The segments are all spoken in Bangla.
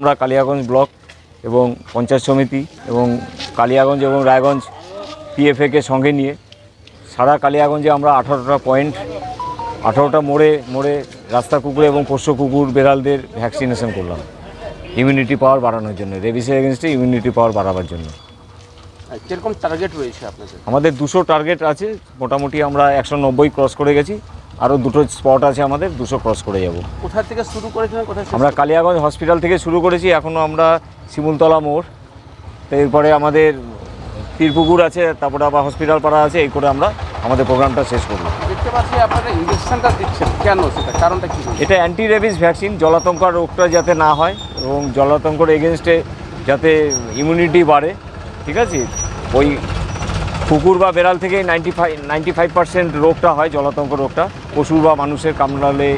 আমরা কালিয়াগঞ্জ ব্লক এবং পঞ্চায়েত সমিতি এবং কালিয়াগঞ্জ এবং রায়গঞ্জ পিএফএকে সঙ্গে নিয়ে সারা কালিয়াগঞ্জে আমরা আঠারোটা পয়েন্ট আঠারোটা মোড়ে মোড়ে রাস্তা কুকুর এবং পোষ্য কুকুর বেড়ালদের ভ্যাকসিনেশন করলাম। ইমিউনিটি পাওয়ার বাড়ানোর জন্য রেবিসের এগেনস্টে ইমিউনিটি পাওয়ার বাড়াবার জন্য। কীরকম টার্গেট রয়েছে আপনাদের? আমাদের দুশো টার্গেট আছে মোটামুটি আমরা একশো নব্বই ক্রস করে গেছি। আরও দুটো স্পট আছে আমাদের দুশো ক্রস করে যাব। কোথা থেকে শুরু করেছিলেন কোথায় আমরা কালিয়াগঞ্জ হসপিটাল থেকে শুরু করেছি এখনও আমরা শিমুলতলা মোড়। এরপরে আমাদের তীরপুকুর আছে তারপরে আবার হসপিটাল পাড়া আছে এই করে আমরা আমাদের প্রোগ্রামটা শেষ করব। দেখতে পাচ্ছি আপনারা ইঞ্জেকশনটা দিচ্ছেন। কেন সেটা? কারণটা কি এটা অ্যান্টি রেবিস ভ্যাকসিন জলাতঙ্কার রোগটা যাতে না হয় এবং জলাতঙ্কর এগেনস্টে যাতে ইমিউনিটি বাড়ে ঠিক আছে? ওই কুকুর বা বেড়াল থেকে ninety five ninety five percent রোগটা হয় জলাতঙ্ক রোগটা। পশু বা মানুষের কামড়ালে,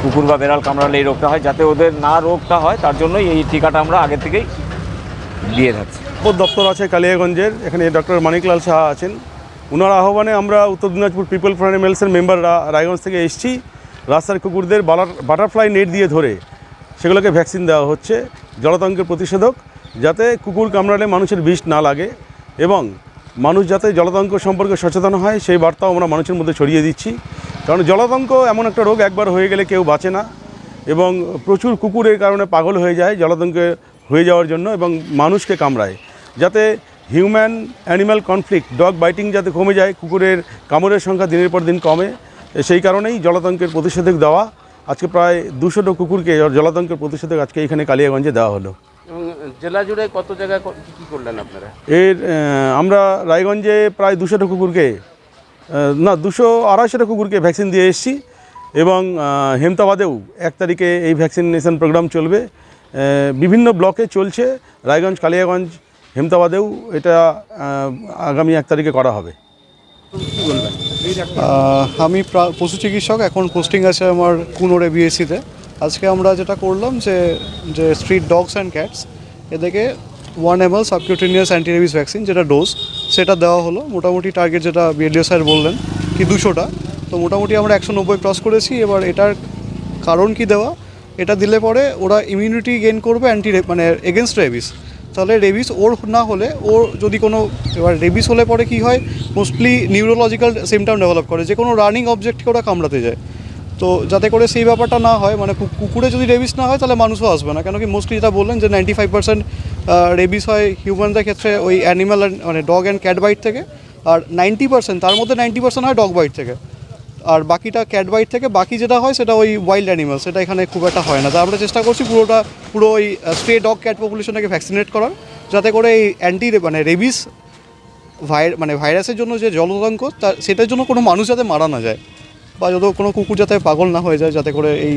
কুকুর বা বেড়াল কামড়ালে এই রোগটা হয়, যাতে ওদের না রোগটা হয়, তার জন্যই এই টিকাটা আমরা আগে থেকেই দিয়ে থাকছি। দপ্তর আছে কালিয়াগঞ্জের, এখানে ডক্টর মানিকলাল সাহা আছেন। ওনার আহ্বানে আমরা উত্তর দিনাজপুর পিপল ফর অ্যানিমেলসের মেম্বাররা রায়গঞ্জ থেকে এসেছি। রাস্তার কুকুরদের বাটারফ্লাই নেট দিয়ে ধরে সেগুলোকে ভ্যাকসিন দেওয়া হচ্ছে জলাতঙ্কের প্রতিষেধক, যাতে কুকুর কামড়ালে মানুষের বিষ না লাগে এবং মানুষ যাতে জলাতঙ্ক সম্পর্কে সচেতন হয়, সেই বার্তাও আমরা মানুষের মধ্যে ছড়িয়ে দিচ্ছি। কারণ জলাতঙ্ক এমন একটা রোগ একবার হয়ে গেলে কেউ বাঁচে না এবং প্রচুর কুকুরের কারণে পাগল হয়ে যায় জলাতঙ্কে হয়ে যাওয়ার জন্য এবং মানুষকে কামড়ায়। যাতে human animal conflict dog biting যাতে কমে যায় কুকুরের কামড়ের সংখ্যা দিনের পর দিন কমে সেই কারণেই জলাতঙ্কের প্রতিষেধক দেওয়া। আজকে প্রায় দুশোটা কুকুরকে জলাতঙ্কের প্রতিষেধক আজকে এখানে কালিয়াগঞ্জে দেওয়া হলো। জেলা জুড়ে কত জায়গায় ক- করলেন আপনারা? এর আমরা রায়গঞ্জে প্রায় দুশোটা কুকুরকে না, দুশো আড়াইশোটা কুকুরকে ভ্যাকসিন দিয়ে এসেছি এবং হেমতাবাদেও এক তারিখে এই ভ্যাকসিনেশন প্রোগ্রাম চলবে। বিভিন্ন ব্লকে চলছে, রায়গঞ্জ, কালিয়াগঞ্জ, হেমতাবাদেও এটা আগামী এক তারিখে করা হবে। আমি পশু চিকিৎসক, এখন পোস্টিং আছে আমার কুনোরে বিএসসিতে আজকে আমরা যেটা করলাম যে যে স্ট্রিট ডগস অ্যান্ড ক্যাটস এদেরকে one M L subcutaneous antirabies vaccine যেটা ডোজ সেটা দেওয়া হলো। মোটামুটি টার্গেট যেটা বিএলডিও স্যার বললেন কি দুশোটা। তো মোটামুটি আমরা একশো নব্বই ক্রস করেছি। এবার এটার কারণ কি দেওয়া? এটা দিলে পরে ওরা ইমিউনিটি গেইন করবে অ্যান্টি মানে এগেনস্ট রেবিস তাহলে রেবিস ওর না হলে ওর যদি কোনো, এবার রেবিস হলে পরে কি হয়? মোস্টলি নিউরোলজিক্যাল সিমটাম ডেভেলপ করে। যে কোনো রানিং অবজেক্টকে ওরা কামড়াতে যায়। তো যাতে করে সেই ব্যাপারটা না হয় মানে কুকুরে যদি রেবিস না হয়, তাহলে মানুষও আসবে না। কেন কি মোস্টলি যেটা বললেন যে নাইনটি ফাইভ পার্সেন্ট রেবিস হয় হিউম্যানদের ক্ষেত্রে ওই অ্যানিম্যাল মানে ডগ অ্যান্ড ক্যাট বাইট থেকে। আর নাইনটি পার্সেন্ট তার মধ্যে নাইনটি পার্সেন্ট হয় ডগ বাইট থেকে। আর বাকিটা ক্যাট বাইট থেকে বাকি যেটা হয় সেটা ওই ওয়াইল্ড অ্যানিমাল সেটা এখানে খুব একটা হয় না। তা আমরা চেষ্টা করছি পুরোটা পুরো ওই স্ট্রে ডগ ক্যাট পপুলেশনটাকে ভ্যাকসিনেট করার যাতে করে এই অ্যান্টি মানে রেবিস ভাই মানে ভাইরাসের জন্য যে জলতঙ্ক তা সেটার জন্য কোনো মানুষ যাতে মারা না যায় বা যত কোনো কুকুর যাতে পাগল না হয়ে যায় যাতে করে এই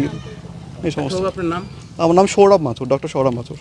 এই সমস্ত। আপনার নাম? আমার নাম সৌরভ মাথুর ডক্টর সৌরভ মাথুর।